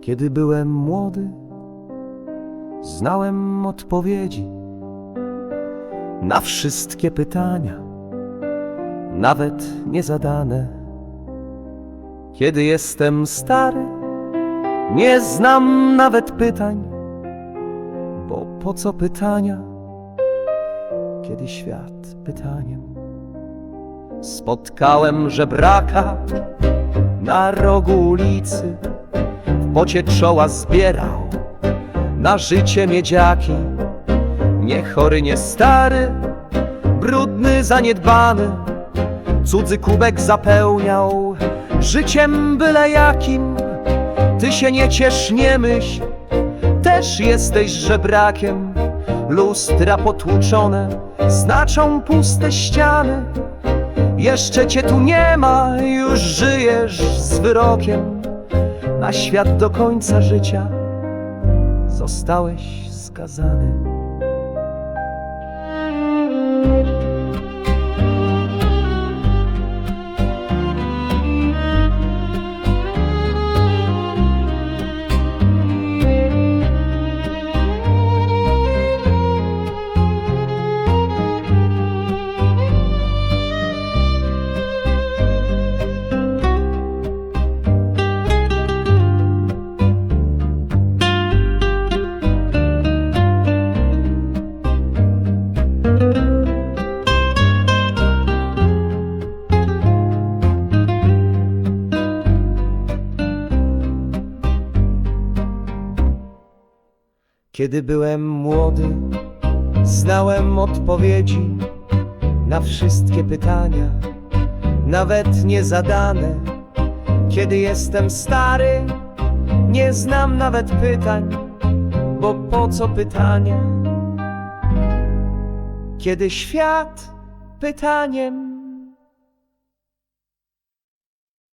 Kiedy byłem młody, znałem odpowiedzi na wszystkie pytania, nawet niezadane. Kiedy jestem stary, nie znam nawet pytań, bo po co pytania, kiedy świat pytaniem? Spotkałem żebraka na rogu ulicy, w pocie czoła zbierał na życie miedziaki. Nie chory, nie stary, brudny, zaniedbany, cudzy kubek zapełniał życiem byle jakim. Ty się nie ciesz, nie myśl, też jesteś żebrakiem. Lustra potłuczone znaczą puste ściany. Jeszcze cię tu nie ma, już żyjesz z wyrokiem. Na świat do końca życia zostałeś skazany. Kiedy byłem młody, znałem odpowiedzi na wszystkie pytania, nawet niezadane. Kiedy jestem stary, nie znam nawet pytań, bo po co pytania? Kiedy świat pytaniem